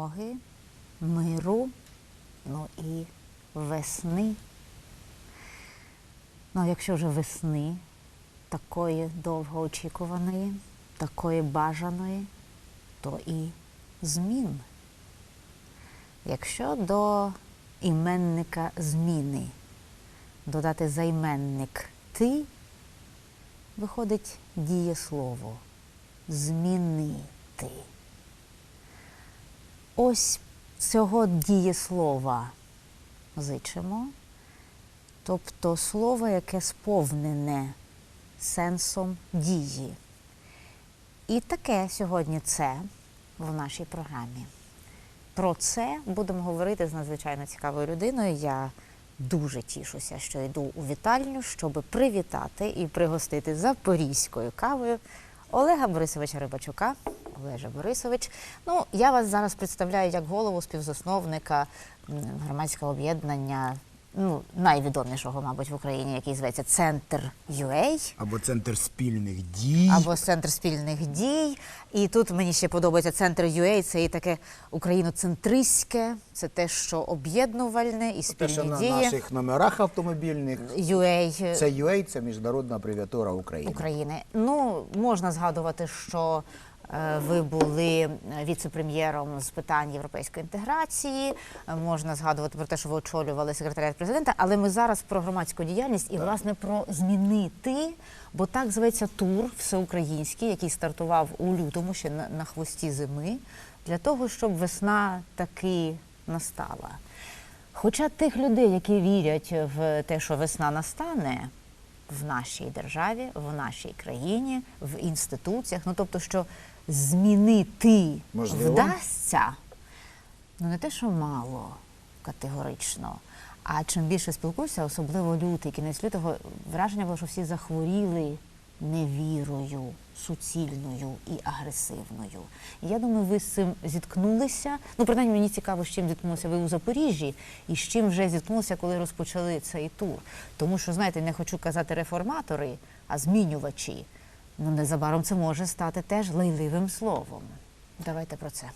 перемоги, миру, ну і весни. Ну, якщо вже весни, такої довгоочікуваної, такої бажаної, то і змін. Якщо до іменника зміни додати займенник ти, виходить дієслово змінити. Ось цього дієслова зичимо, тобто слово, яке сповнене сенсом дії. І таке сьогодні це в нашій програмі. Про це будемо говорити з надзвичайно цікавою людиною. Я дуже тішуся, що йду у вітальню, щоб привітати і пригостити запорізькою кавою Олега Борисовича Рибачука. Олеже Борисович. Ну, я вас зараз представляю як голову співзасновника громадського об'єднання, ну, найвідомішого, мабуть, в Україні, який зветься Центр UA Або центр спільних дій. або центр спільних дій. І тут мені ще подобається центр UA, це і таке україноцентристське, це те, що об'єднувальне і Те, спільні що на наших номерах автомобільних. UA Це UA, це міжнародна абревіатура України. України. Ну, можна згадувати, що ви були віце-прем'єром з питань європейської інтеграції. Е, Можна згадувати про те, що ви очолювали секретаріат президента. Але ми зараз про громадську діяльність і власне про змінити, бо так зветься тур всеукраїнський, який стартував у лютому, ще на хвості зими, для того, щоб весна таки настала. Хоча тих людей, які вірять в те, що весна настане в нашій державі, в нашій країні, в інституціях, ну тобто, що змінити Можливо. вдасться, ну не те, що мало категорично. А чим більше спілкуюся, особливо лютий, кінець лютого, враження було, що всі захворіли невірою, суцільною і агресивною. І я думаю, ви з цим зіткнулися. Ну, принаймні, мені цікаво, з чим зіткнулися ви у Запоріжжі, і з чим вже зіткнулися, коли розпочали цей тур. Тому що, знаєте, не хочу казати реформатори, а змінювачі. Ну, незабаром це може стати теж лайливим словом. Давайте про це.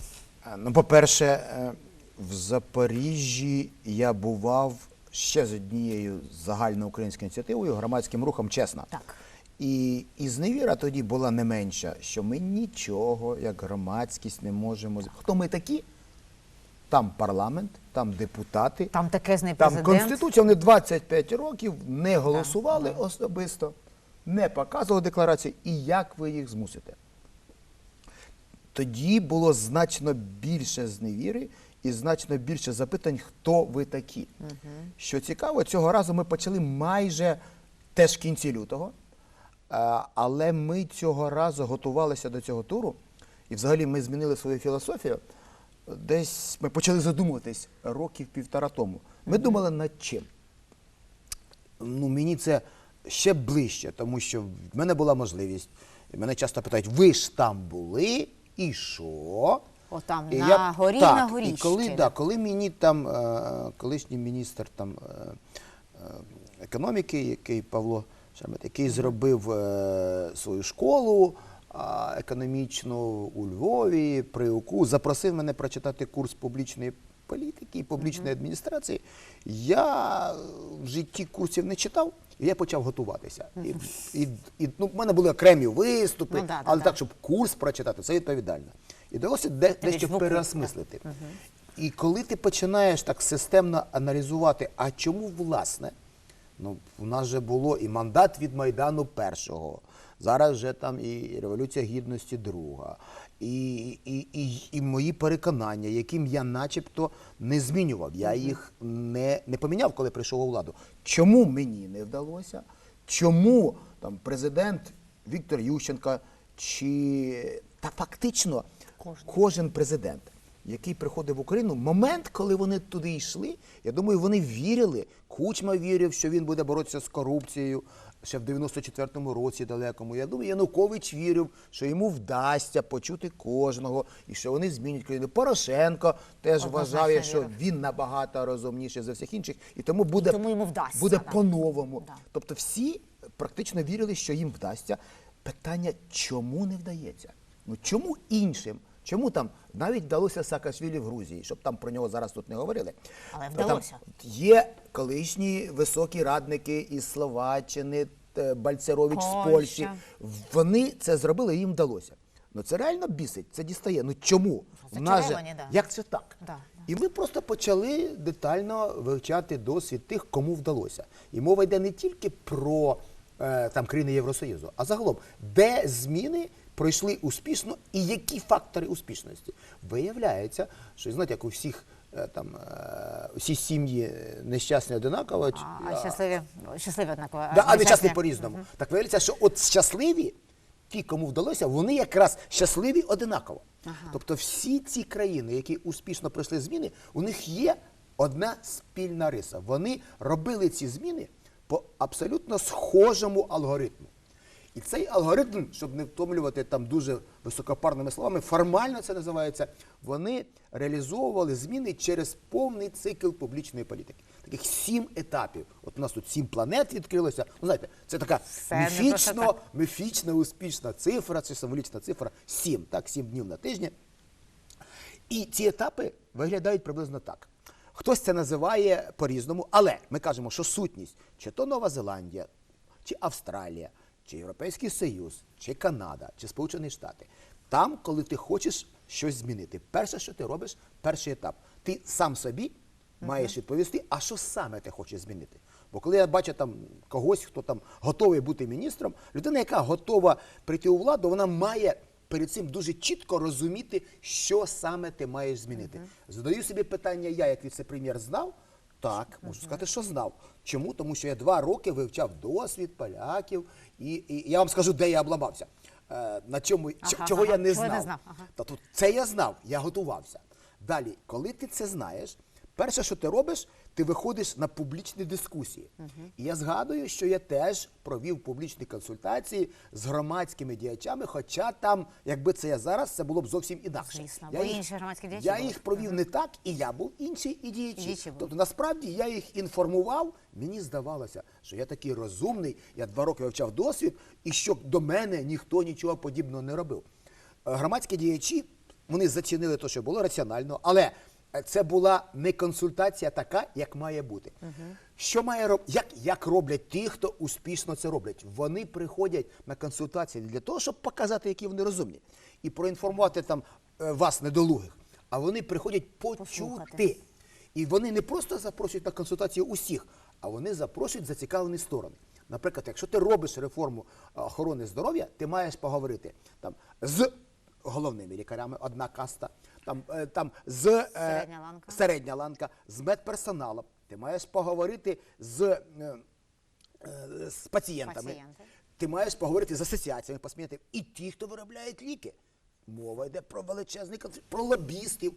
Ну, по-перше, е, в Запоріжжі я бував ще з однією загальноукраїнською ініціативою, громадським рухом чесно. Так. І, і зневіра тоді була не менша, що ми нічого, як громадськість, не можемо. з- Хто ми такі? Там парламент, там депутати, Там такезний там президент. конституція. Вони 25 років не голосували особисто, не показували декларації. І як ви їх змусите? Тоді було значно більше зневіри і значно більше запитань, хто ви такі. Що цікаво, цього разу ми почали майже теж в кінці лютого. Але ми цього разу готувалися до цього туру, і взагалі ми змінили свою філософію. Десь ми почали задумуватись років півтора тому. Ми думали над чим. Ну, мені це ще ближче, тому що в мене була можливість. І мене часто питають: ви ж там були і що? Отам І на горі, так, на горі І коли, да, коли мені там е, колишній міністр там, е, е, економіки, який Павло Шамет, який зробив свою школу економічну у Львові, при УКУ, запросив мене прочитати курс публічної політики і публічної адміністрації. Я в житті курсів не читав. І я почав готуватися. І, і, і, ну, в мене були окремі виступи, Ну, да, да, але да. так, щоб курс прочитати, це відповідально. І довелося де, дещо ж в УКУ, переосмислити. І коли ти починаєш так системно аналізувати, а чому власне, ну у нас же було і мандат від Майдану першого, зараз вже там і Революція Гідності друга, і, і, і, і мої переконання, яким я начебто не змінював. Я їх не, не поміняв, коли прийшов у владу. Чому мені не вдалося? Чому там президент Віктор Ющенко чи та фактично Кожен. кожен президент, який приходив в Україну, момент, коли вони туди йшли, я думаю, вони вірили. Кучма вірив, що він буде боротися з корупцією ще в 94-му році далекому. Я думаю, Янукович вірив, що йому вдасться почути кожного і що вони змінять країну. Порошенко теж вважає, що він набагато розумніший за всіх інших, і тому буде, тому йому вдасться, буде да. по-новому. Да. Тобто всі практично вірили, що їм вдасться. Питання, чому не вдається? Ну чому іншим Чому там навіть вдалося Саакашвілі в Грузії, щоб там про нього зараз тут не говорили. Але там вдалося. Є колишні високі радники із Словаччини, е, Бальцерович з Польщі. Вони це зробили, і їм вдалося. Ну це реально бісить, це дістає. Ну чому? В нас же- да. Як це так? Да. І ви просто почали детально вивчати досвід тих, кому вдалося. І мова йде не тільки про е, там країни Євросоюзу, а загалом, де зміни пройшли успішно і які фактори успішності. Виявляється, що знаєте, як у всіх е, там е, всі сім'ї нещасні одинаково. А, а щасливі, щасливі однаково. Да, а нещасні нещасні- по-різному. Так виявляється, що от щасливі, ті, кому вдалося, вони якраз щасливі одинаково. Тобто всі ці країни, які успішно пройшли зміни, у них є одна спільна риса. Вони робили ці зміни по абсолютно схожому алгоритму. І цей алгоритм, щоб не втомлювати там дуже високопарними словами, формально це називається, вони реалізовували зміни через повний цикл публічної політики. Таких сім етапів. От у нас тут сім планет відкрилося. Ну, знаєте, це така не міфічно, міфічна, успішна цифра, це символічна цифра. Сім, так, сім днів на тижні. І ці етапи виглядають приблизно так. Хтось це називає по-різному, але ми кажемо, що сутність, чи то Нова Зеландія, чи Австралія, чи Європейський Союз, чи Канада, чи Сполучені Штати. Там, коли ти хочеш щось змінити, перше, що ти робиш, перший етап. Ти сам собі маєш відповісти, а що саме ти хочеш змінити. Бо коли я бачу там когось, хто там готовий бути міністром, людина, яка готова прийти у владу, вона має перед цим дуже чітко розуміти, що саме ти маєш змінити. Задаю собі питання, я як віце-прем'єр знав. Так, можу сказати, що знав. Чому? Тому що я два роки вивчав досвід поляків, і, і я вам скажу, де я обламався. Е, на чому Ага, чого ага, я не чого знав. не знав, ага. Та тут це я знав, я готувався. Далі, коли ти це знаєш, перше, що ти робиш, ти виходиш на публічні дискусії. І я згадую, що я теж провів публічні консультації з громадськими діячами, хоча там, якби це я зараз, це було б зовсім інакше. Звісно, я бо інші громадські діячі Я були. їх провів не так, і я був інший, і діячі. І діячі. Тобто, насправді я їх інформував. Мені здавалося, що я такий розумний, я два роки вивчав досвід, і що до мене ніхто нічого подібного не робив. Громадські діячі вони зацінили те, що було раціонально, але це була не консультація така, як має бути. Що має роб... як, як роблять ті, хто успішно це роблять? Вони приходять на консультації для того, щоб показати, які вони розумні, і проінформувати там е, вас недолугих, а вони приходять почути. Послухати. І вони не просто запрошують на консультацію усіх, а вони запрошують зацікавлені сторони. Наприклад, якщо ти робиш реформу е, охорони здоров'я, ти маєш поговорити там з головними лікарями, одна каста, там, е, там з е, Середня ланка. середня ланка, з медперсоналом. Ти маєш поговорити з, е, е, з пацієнтами. Пацієнти. Ти маєш поговорити з асоціаціями пацієнтів і ті, хто виробляють ліки. Мова йде про величезний конфлікт, про лобістів,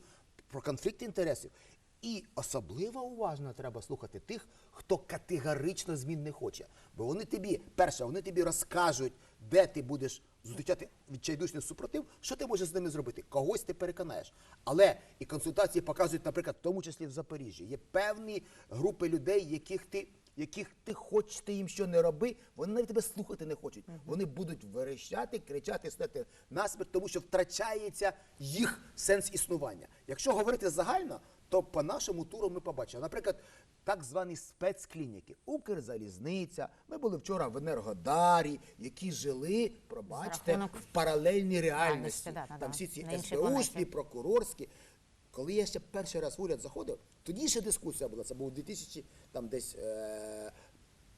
про конфлікт інтересів. І особливо уважно треба слухати тих, хто категорично змін не хоче. Бо вони тобі, перше, вони тобі розкажуть, де ти будеш зустрічати відчайдушний супротив, що ти можеш з ними зробити. Когось ти переконаєш. Але і консультації показують, наприклад, в тому числі в Запоріжжі, є певні групи людей, яких ти яких ти хочеш ти їм що не роби, вони навіть тебе слухати не хочуть. Вони будуть верещати, кричати, стояти. насмерть, тому що втрачається їх сенс існування. Якщо говорити загально, то по нашому туру ми побачили, наприклад, так звані спецклініки. Укрзалізниця. Ми були вчора в Енергодарі, які жили, пробачте, в паралельній реальності. да, да, Там всі ці СБУшні, прокурорські. Коли я ще перший раз в уряд заходив, тоді ще дискусія була. Це був 2000, там десь е,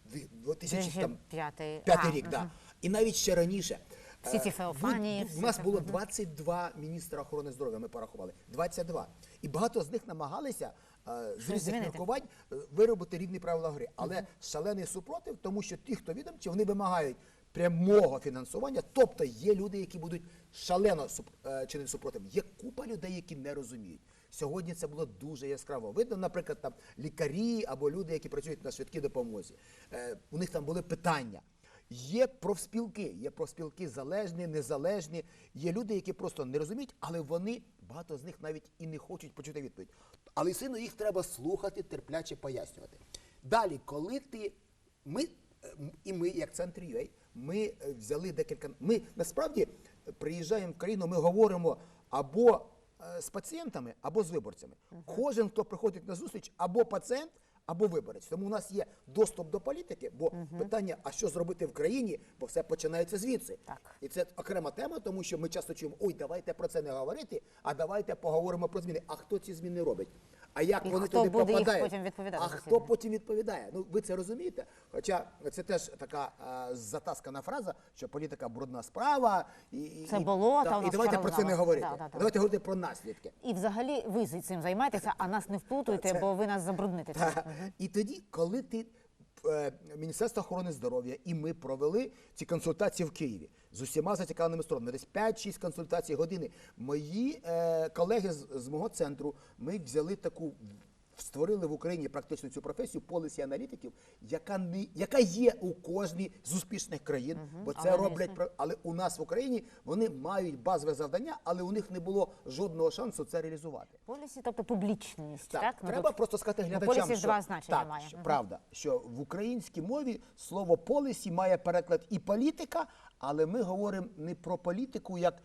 дві- 2000, там, 2005. П'ятий А, рік, да. мгм. І навіть ще раніше. Всі ці Е, Феофанії, У нас було мгм. 22 міністра охорони здоров'я, ми порахували. 22. І багато з них намагалися різних міркувань е, виробити рівні правила гри. Але шалений супротив, тому що ті, хто відомчі, вони вимагають прямого фінансування. Тобто є люди, які будуть шалено е, чинити супротив. Є купа людей, які не розуміють. Сьогодні це було дуже яскраво. Видно, наприклад, там лікарі або люди, які працюють на швидкій допомозі. Е, у них там були питання. Є профспілки, є профспілки залежні, незалежні. Є люди, які просто не розуміють, але вони багато з них навіть і не хочуть почути відповідь. Але сину їх треба слухати, терпляче пояснювати. Далі, коли ти. Ми, е, і ми, як центр UA, Ми е, взяли декілька. Ми насправді приїжджаємо в країну, ми говоримо або е, з пацієнтами, або з виборцями. Кожен, хто приходить на зустріч, або пацієнт, або виборець. Тому у нас є доступ до політики, бо питання, а що зробити в країні, бо все починається звідси. Так. І це окрема тема, тому що ми часто чуємо, ой, давайте про це не говорити, а давайте поговоримо про зміни. А хто ці зміни робить? А як І вони хто туди буде їх попадають? потім відповідати а за ці хто зміни? потім відповідає? Ну ви це розумієте? Хоча це теж така е, затаскана фраза, що політика брудна справа, і, і- Це і- болото та, у і нас давайте про це не червоне. говорити. Да, да, да. Давайте говорити про наслідки. І взагалі ви з цим займаєтеся, а нас не вплутуйте, бо ви нас забрудните. Та. І тоді, коли ти е, Міністерство охорони здоров'я і ми провели ці консультації в Києві з усіма зацікавленими сторонами, десь 5-6 консультацій години. Мої е, колеги з, з мого центру ми взяли таку. Створили в Україні практично цю професію полісі аналітиків, яка не яка є у кожній з успішних країн, бо це роблять про- але у нас в Україні вони мають базове завдання, але у них не було жодного шансу це реалізувати. Полісі, тобто публічність. Так, Так, Ну, треба тут- просто сказати ну, глядачам, полісі що, два значення так, має. що, Мгм. правда, що в українській мові слово полісі має переклад і політика, але ми говоримо не про політику як,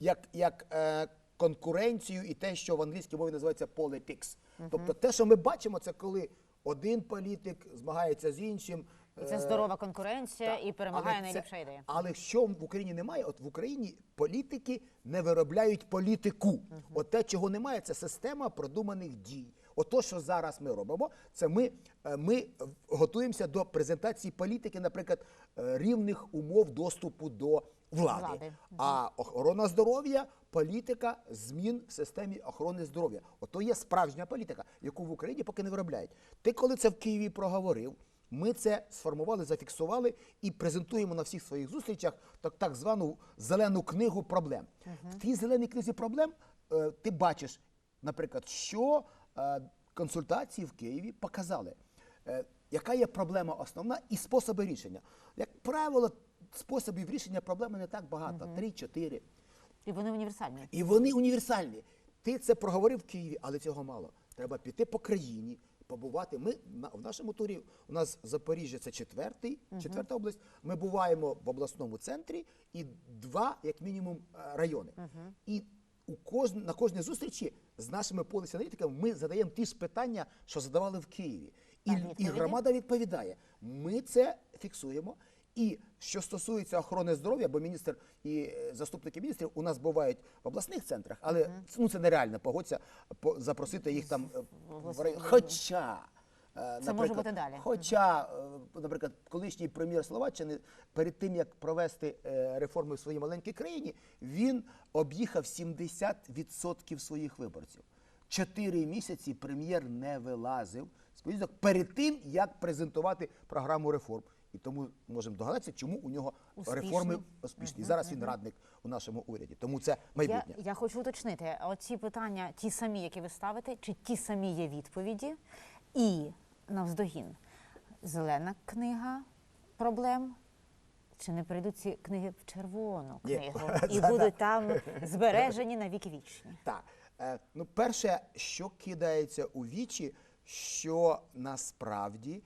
як, як е, конкуренцію і те, що в англійській мові називається politics. Тобто те, що ми бачимо, це коли один політик змагається з іншим. І це е, здорова конкуренція, і перемагає але це- найліпша ідея. Але що в Україні немає? От в Україні політики не виробляють політику. От те, чого немає, це система продуманих дій. Ото, що зараз ми робимо, це ми, е, ми готуємося до презентації політики, наприклад, е, рівних умов доступу до влади. Влади. А охорона здоров'я, політика змін в системі охорони здоров'я. Ото є справжня політика, яку в Україні поки не виробляють. Ти коли це в Києві проговорив, ми це сформували, зафіксували і презентуємо на всіх своїх зустрічах так, так звану зелену книгу проблем. В тій зеленій книзі проблем е, ти бачиш, наприклад, що е, консультації в Києві показали. Е, яка є проблема основна і способи рішення? Як правило, способів рішення проблеми не так багато, три-чотири. І вони універсальні. І вони універсальні. Ти це проговорив в Києві, але цього мало. Треба піти по країні, побувати. Ми на, в нашому турі у нас Запоріжжя це четвертий, четверта область. Ми буваємо в обласному центрі і два, як мінімум, е, райони. І у кожн, на кожній зустрічі з нашими полісі-аналітиками ми задаємо ті ж питання, що задавали в Києві. І, і громада відповідає. Ми це фіксуємо. І що стосується охорони здоров'я, бо міністр і е, заступники міністрів у нас бувають в обласних центрах, але ну, це нереально погодься по- запросити їх там. е, в Хоча. е, Це може бути далі. Хоча, наприклад, колишній прем'єр Словаччини перед тим як провести реформи в своїй маленькій країні, він об'їхав 70% своїх виборців. Чотири місяці прем'єр не вилазив з поїздок перед тим, як презентувати програму реформ. І тому можемо догадатися, чому у нього Успішні. реформи успішні. Зараз він радник у нашому уряді. Тому це майбутнє. я хочу уточнити, оці питання ті самі, які ви ставите, чи ті самі є відповіді? І навздогін, зелена книга проблем. Чи не прийдуть ці книги в червону Ні. книгу і будуть там збережені на віки вічні? Так, е, ну перше, що кидається у вічі, що насправді,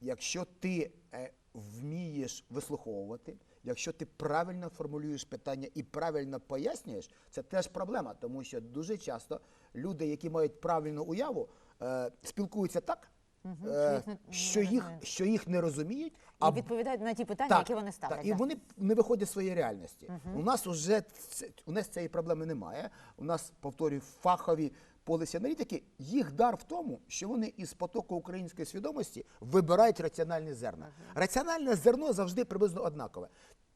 якщо ти е, вмієш вислуховувати, якщо ти правильно формулюєш питання і правильно пояснюєш, це теж проблема, тому що дуже часто люди, які мають правильну уяву, е, спілкуються так. е, що їх Що їх, не розуміють, І відповідають на ті питання, які вони ставлять. Так, і да. вони не виходять з своєї реальності. У нас уже у нас цієї проблеми немає. У нас, повторюю, фахові полісі аналітики, їх дар в тому, що вони із потоку української свідомості вибирають раціональні зерна. Раціональне зерно завжди приблизно однакове.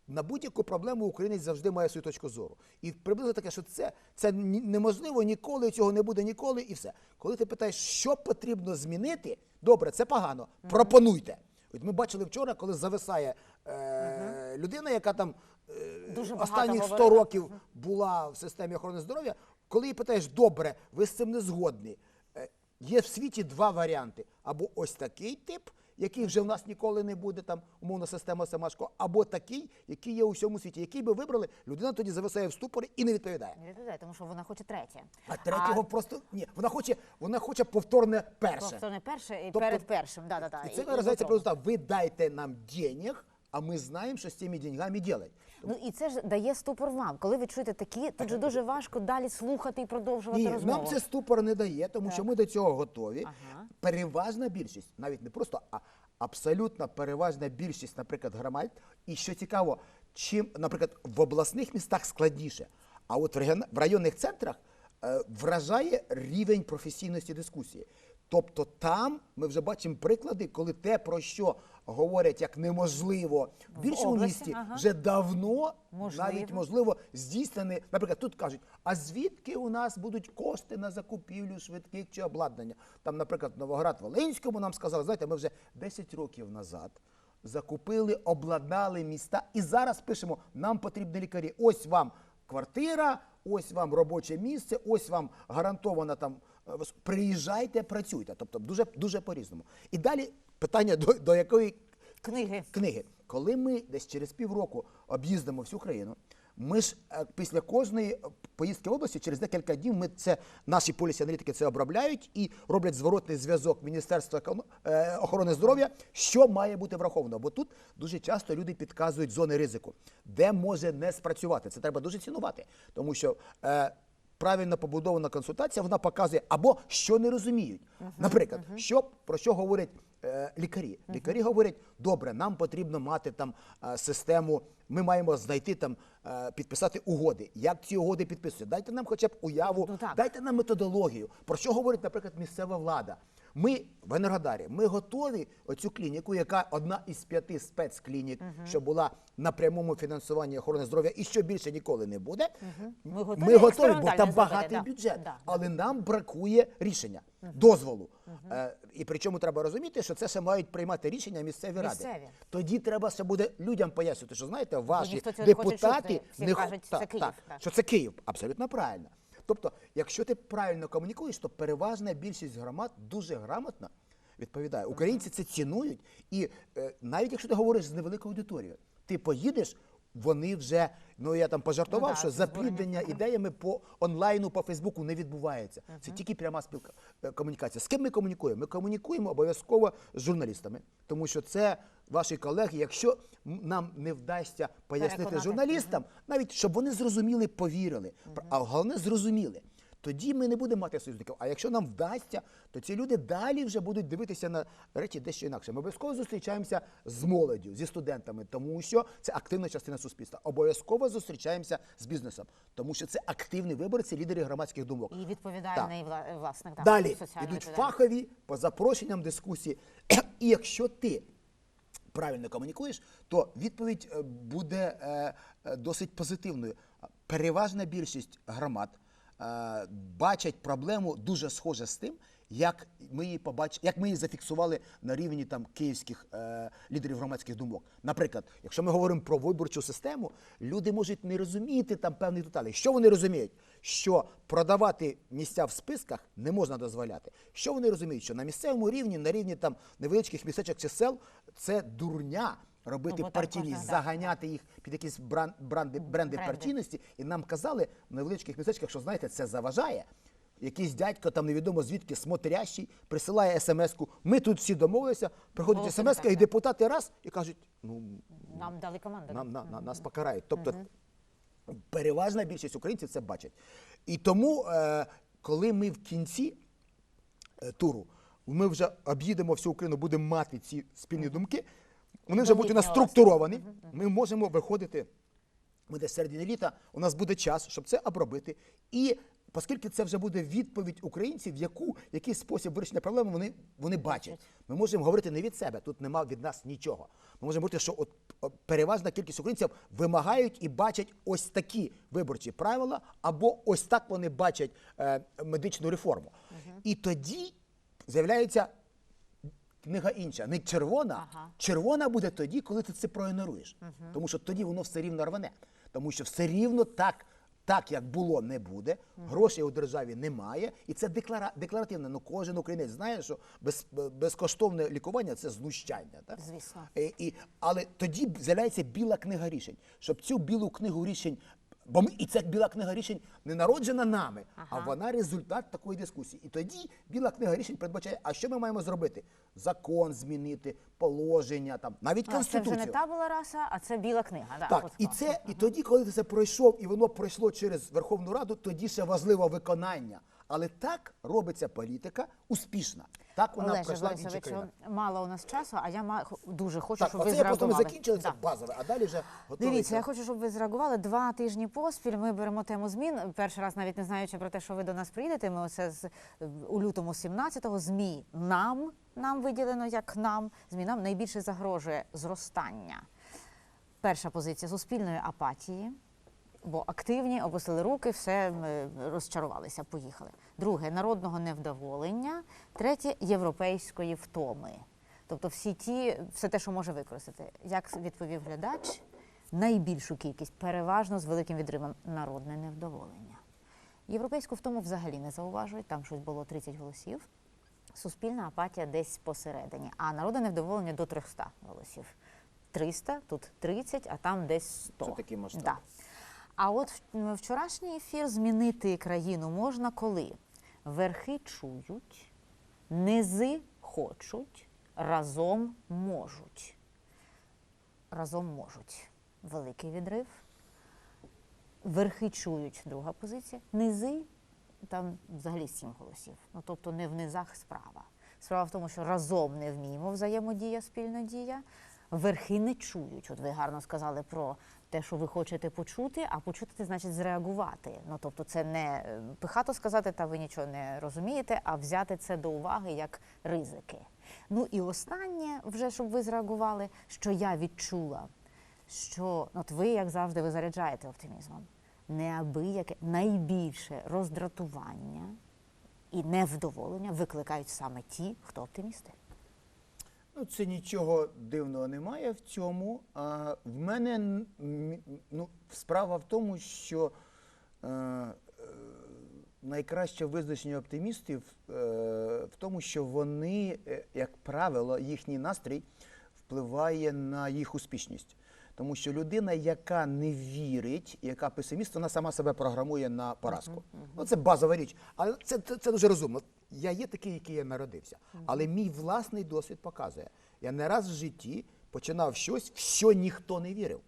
На будь-яку проблему українець завжди має свою точку зору. І приблизно таке, що це, це неможливо ніколи, цього не буде ніколи, і все. Коли ти питаєш, що потрібно змінити, добре, це погано. Пропонуйте. От ми бачили вчора, коли зависає е, людина, яка там е, Дуже останніх 100 говорила. років була в системі охорони здоров'я. Коли її питаєш, добре, ви з цим не згодні. Е, Є в світі два варіанти: або ось такий тип, який вже в нас ніколи не буде, там умовна система Семашко, або такий, який є у всьому світі. Який би вибрали, людина тоді зависає в ступорі і не відповідає. Не відповідає, тому що вона хоче третє. А третього просто ні, вона хоче, вона хоче повторне перше. Тобто не перше і Тобто- перед першим. Да, да, да. І це і выражается потім. просто так, вы дайте нам денег, а мы знаем, что с теми деньгами делать. Ну і це ж дає ступор вам. Коли ви чуєте такі, тут же дуже важко далі слухати і продовжувати Ні, розмову. нам це ступор не дає, тому що ми до цього готові. Ага. Переважна більшість, навіть не просто, а абсолютна переважна більшість, наприклад, громад. І що цікаво, чим, наприклад, в обласних містах складніше, а от в регіон- в районних центрах е, вражає рівень професійності дискусії. Тобто там ми вже бачимо приклади, коли те, про що говорять як неможливо в більшому області, місті, ага. вже давно Можливо. навіть можливо здійснені. Наприклад, тут кажуть, а звідки у нас будуть кошти на закупівлю швидких чи обладнання? Там, наприклад, Новоград-Волинському нам сказали, знаєте, ми вже 10 років назад. Закупили, обладнали міста, і зараз пишемо: нам потрібні лікарі. Ось вам квартира, ось вам робоче місце, ось вам гарантована там. Е, Приїжджайте, працюйте. Тобто дуже дуже по-різному. І далі питання до, до якої Книги. книги. Коли ми десь через півроку об'їздимо всю країну, ми ж е, після кожної поїздки в області, через декілька днів, ми це наші полісі аналітики це обробляють і роблять зворотний зв'язок Міністерства е, охорони здоров'я, що має бути враховано. Бо тут дуже часто люди підказують зони ризику, де може не спрацювати. Це треба дуже цінувати, тому що. Е, Правильно побудована консультація, вона показує або що не розуміють. Наприклад, що про що говорять е, лікарі? Лікарі говорять, добре, нам потрібно мати там е, систему. Ми маємо знайти там е, підписати угоди. Як ці угоди підписують? Дайте нам хоча б уяву, Ну, так. дайте нам методологію. Про що говорить, наприклад, місцева влада? Ми в Енергодарі, ми готові оцю клініку, яка одна із п'яти спецклінік, що була на прямому фінансуванні охорони здоров'я, і що більше ніколи не буде. Ми готові Ми готові, бо там багатий да. бюджет, Да, але нам бракує рішення, дозволу. Е, і причому треба розуміти, що це ще мають приймати рішення місцеві ради. Тоді треба ще буде людям пояснити, що знаєте, ваші не депутати чути. Не хо- кажуть, це Київ, так, так. що це Київ. Абсолютно правильно. Тобто, якщо ти правильно комунікуєш, то переважна більшість громад дуже грамотно відповідає. Українці це цінують, і е, навіть якщо ти говориш з невеликою аудиторією, ти поїдеш. Вони вже, ну я там пожартував, Ну да, що це зборення. запліднення ідеями по онлайну, по Фейсбуку не відбувається. Це тільки пряма спілка е, комунікація. З ким ми комунікуємо? Ми комунікуємо обов'язково з журналістами, тому що це ваші колеги. Якщо м- нам не вдасться пояснити Переконати. журналістам, навіть щоб вони зрозуміли, повірили. А головне зрозуміли. Тоді ми не будемо мати союзників. А якщо нам вдасться, то ці люди далі вже будуть дивитися на речі дещо інакше. Ми обов'язково зустрічаємося з молоддю, зі студентами, тому що це активна частина суспільства. Обов'язково зустрічаємося з бізнесом, тому що це активні виборці, лідери громадських думок. І відповідальний вла- власник. так, Далі йдуть фахові по запрошенням дискусії. І якщо ти правильно комунікуєш, то відповідь е, буде е, е, досить позитивною. Переважна більшість громад е, бачать проблему дуже схоже з тим, як ми її побач... як ми її зафіксували на рівні там київських е, лідерів громадських думок. Наприклад, якщо ми говоримо про виборчу систему, люди можуть не розуміти там певних деталей. Що вони розуміють? Що продавати місця в списках не можна дозволяти. Що вони розуміють? Що на місцевому рівні, на рівні там невеличких містечок чи сел, це дурня. Робити Ну, партійність, заганяти їх під якісь бран- бренди, бренди Бренди. партійності, і нам казали в невеличких містечках, що знаєте, це заважає. Якийсь дядько там невідомо звідки смотрящий присилає смс-ку. Ми тут всі домовилися, приходить смс-ка, і депутати раз і кажуть: ну Нам дали команду. нам, на, на, нас покарають. Тобто переважна більшість українців це бачать. І тому, е, коли ми в кінці е, туру, ми вже об'їдемо всю Україну, будемо мати ці спільні думки, вони вже будуть у нас структуровані, ми можемо виходити. Ми десь середині літа, у нас буде час, щоб це обробити. І оскільки це вже буде відповідь українців, яку, який спосіб вирішення проблеми вони, вони бачать. Ми можемо говорити не від себе, тут нема від нас нічого. Ми можемо говорити, що от, переважна кількість українців вимагають і бачать ось такі виборчі правила, або ось так вони бачать е, медичну реформу. І тоді з'являється книга інша, не червона. Ага. Червона буде тоді, коли ти це проігноруєш. Тому що тоді воно все рівно рване. Тому що все рівно так, так як було, не буде. Грошей у державі немає. І це деклара, декларативно. Ну, кожен українець знає, що без, безкоштовне лікування це знущання. Так? Звісно. І, і, але тоді з'являється біла книга рішень. Щоб цю білу книгу рішень Бо ми, і ця біла книга рішень не народжена нами, а вона результат такої дискусії. І тоді біла книга рішень передбачає, а що ми маємо зробити? Закон змінити, положення, там, навіть А, це вже не та була раса, а це біла книга. Да, Так, і це, і тоді, коли ти це пройшов, і воно пройшло через Верховну Раду, тоді ще важливо виконання. Але так робиться політика успішна. Так вона Олеже пройшла в Борисовичу, країнах. мало у нас часу, а я ма- дуже хочу, Так, щоб ви я просто ми закінчили, це базове, а далі вже готовий. Дивіться, я хочу, щоб ви зреагували два тижні поспіль. Ми беремо тему змін. Перший раз навіть не знаючи про те, що ви до нас приїдете. Ми оце з у лютому 17-го змі нам нам виділено як нам. Змі нам найбільше загрожує зростання. Перша позиція суспільної апатії. Бо активні опустили руки, все е, розчарувалися, поїхали. Друге народного невдоволення. Третє європейської втоми. Тобто всі ті, все те, що може використати. Як відповів глядач, найбільшу кількість, переважно з великим відривом, народне невдоволення. Європейську втому взагалі не зауважують, там щось було 30 голосів. Суспільна апатія десь посередині, а народне невдоволення до 300 голосів. 300, тут 30, а там десь 100. Це такі масштаби. Да. А от вчорашній ефір змінити країну можна коли? Верхи чують, низи хочуть, разом можуть. Разом можуть. Великий відрив. Верхи чують, друга позиція. Низи там взагалі сім голосів. Ну тобто не в низах справа. Справа в тому, що разом не вміємо взаємодія, спільна дія. Верхи не чують. От ви гарно сказали про те, що ви хочете почути, а почути це значить зреагувати. Ну тобто, це не е, пихато сказати, та ви нічого не розумієте, а взяти це до уваги як ризики. Ну і останнє, вже щоб ви зреагували, що я відчула що от ви, як завжди, ви заряджаєте оптимізмом. Неабияке найбільше роздратування і невдоволення викликають саме ті, хто оптимісти. Ну, це нічого дивного немає в цьому. А в мене ну, справа в тому, що е, найкраще визначення оптимістів е, в тому, що вони, е, як правило, їхній настрій впливає на їх успішність. Тому що людина, яка не вірить, яка песиміст, вона сама себе програмує на поразку. Ну, це базова річ. Але це, це, це дуже розумно. Я є такий, який я народився. Але мій власний досвід показує. Я не раз в житті починав щось, в що ніхто не вірив.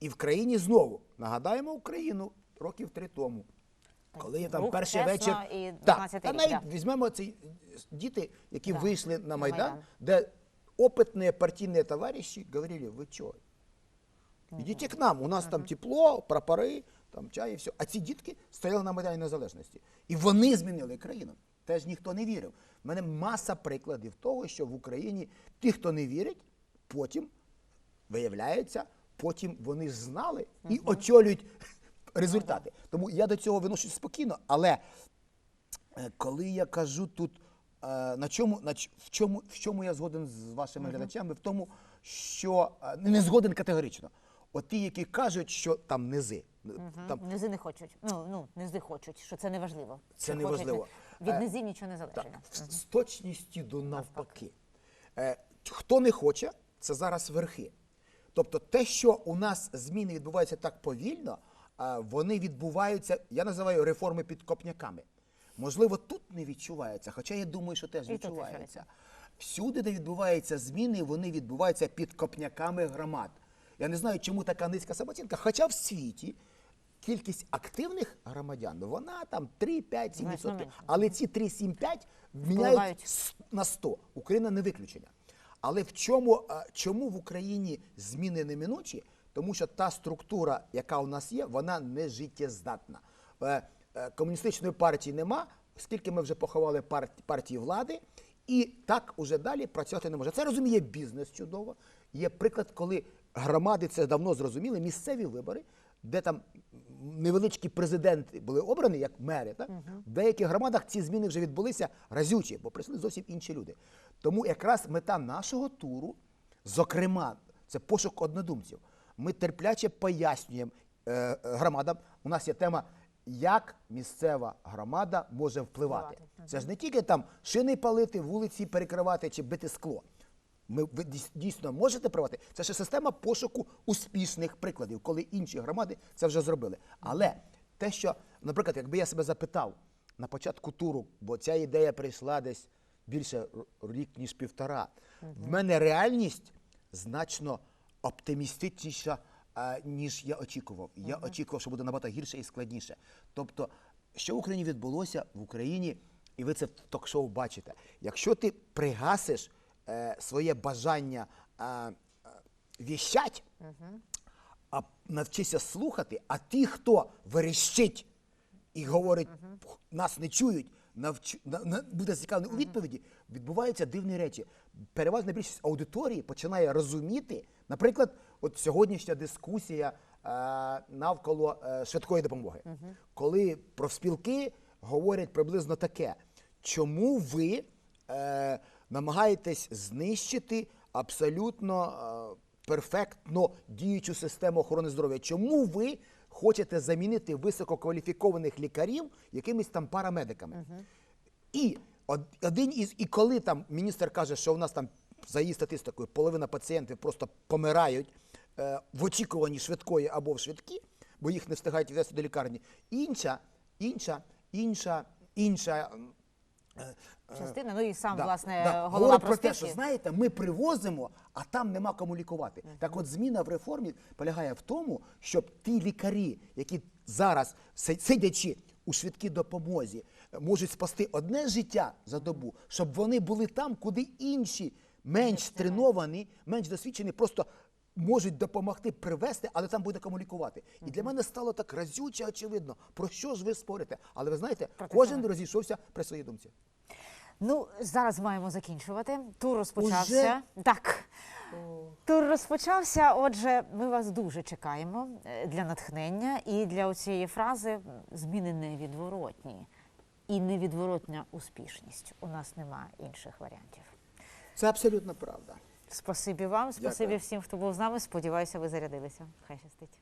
І в країні знову нагадаємо Україну років три тому. Коли я там Рух перший чесно вечір. і Так, 12 та рік, навіть да. візьмемо ці діти, які Да, вийшли на на Майдан, Майдан. де опытные партийные товарищи говорили, вы что, Идите к нам, у нас там тепло, прапори, там чай і все. А ці дітки стояли на Майдані Незалежності. І вони змінили країну. Теж ніхто не вірив. У мене маса прикладів того, що в Україні ті, хто не вірить, потім виявляється, потім вони знали і очолюють результати. Тому я до цього виношусь спокійно, але Е, Коли я кажу тут, е, на чому, на в, чому, в чому я згоден з вашими глядачами, в тому, що е, не згоден категорично. От ті, які кажуть, що там низи. Там, Низи не хочуть. Ну, ну, низи хочуть, що це не важливо. Це не важливо. Від Е, низів нічого не залежить. Так, з- з точністю до навпаки. Е, хто не хоче, це зараз верхи. Тобто те, що у нас зміни відбуваються так повільно, вони відбуваються, я називаю реформи під копняками. Можливо, тут не відчувається, хоча я думаю, що теж І тут відчувається. відчувається. Всюди, де відбуваються зміни, вони відбуваються під копняками громад. Я не знаю, чому така низька самооцінка, хоча в світі кількість активних громадян, вона там 3, 5, 7 Значно відсотків. Але ці 3, 7, 5 міняють на 100. Україна не виключення. Але в чому, чому в Україні зміни неминучі? Тому що та структура, яка у нас є, вона не життєздатна. Е, е, Комуністичної партії нема, оскільки ми вже поховали партії влади, і так уже далі працювати не може. Це розуміє бізнес чудово. Є приклад, коли громади це давно зрозуміли, місцеві вибори, де там невеличкі президенти були обрані, як мери, так? в деяких громадах ці зміни вже відбулися разючі, бо прийшли зовсім інші люди. Тому якраз мета нашого туру, зокрема, це пошук однодумців. Ми терпляче пояснюємо е, громадам. У нас є тема, як місцева громада може впливати. Впливати. Це ж не тільки там шини палити, вулиці перекривати чи бити скло. Ми ви дійс- дійсно можете провати. Це ще система пошуку успішних прикладів, коли інші громади це вже зробили. Але те, що, наприклад, якби я себе запитав на початку туру, бо ця ідея прийшла десь більше рік ніж півтора. В мене реальність значно оптимістичніша, ніж я очікував. Я очікував, що буде набагато гірше і складніше. Тобто, що в Україні відбулося в Україні, і ви це в ток-шоу бачите. Якщо ти пригасиш е, своє бажання е, віщать, а навчися слухати, а ті, хто верещить і говорить, нас не чують, навчу, на, на- буде зацікавлений у відповіді, відбуваються дивні речі. Переважна більшість аудиторії починає розуміти, наприклад, от сьогоднішня дискусія е, навколо е, швидкої допомоги, коли профспілки говорять приблизно таке, чому ви е, намагаєтесь знищити абсолютно. Е, перфектно діючу систему охорони здоров'я. Чому ви хочете замінити висококваліфікованих лікарів якимись там парамедиками? І один із і коли там міністр каже, що у нас там за її статистикою половина пацієнтів просто помирають е, в очікуванні швидкої або в швидкі, бо їх не встигають відвести до лікарні. Інша, інша, інша, інша. М, Частина, ну і сам, Да, власне, да. голова Говорить про те, що знаєте, ми привозимо, а там нема кому лікувати. Так от зміна в реформі полягає в тому, щоб ті лікарі, які зараз сидячи у швидкій допомозі, можуть спасти одне життя за добу, щоб вони були там, куди інші менш треновані, менш досвідчені, просто. Можуть допомогти привести, але там буде кому лікувати. І для мене стало так разюче очевидно, про що ж ви спорите. Але ви знаєте, кожен розійшовся при своїй думці. Ну, зараз маємо закінчувати. Тур розпочався. Так. Тур розпочався. Отже, ми вас дуже чекаємо е, для натхнення і для цієї фрази зміни невідворотні. І невідворотня успішність. У нас немає інших варіантів. Це абсолютно правда. Спасибі вам, спасибі Дякую. всім, хто був з нами. Сподіваюся, ви зарядилися. Хай щастить.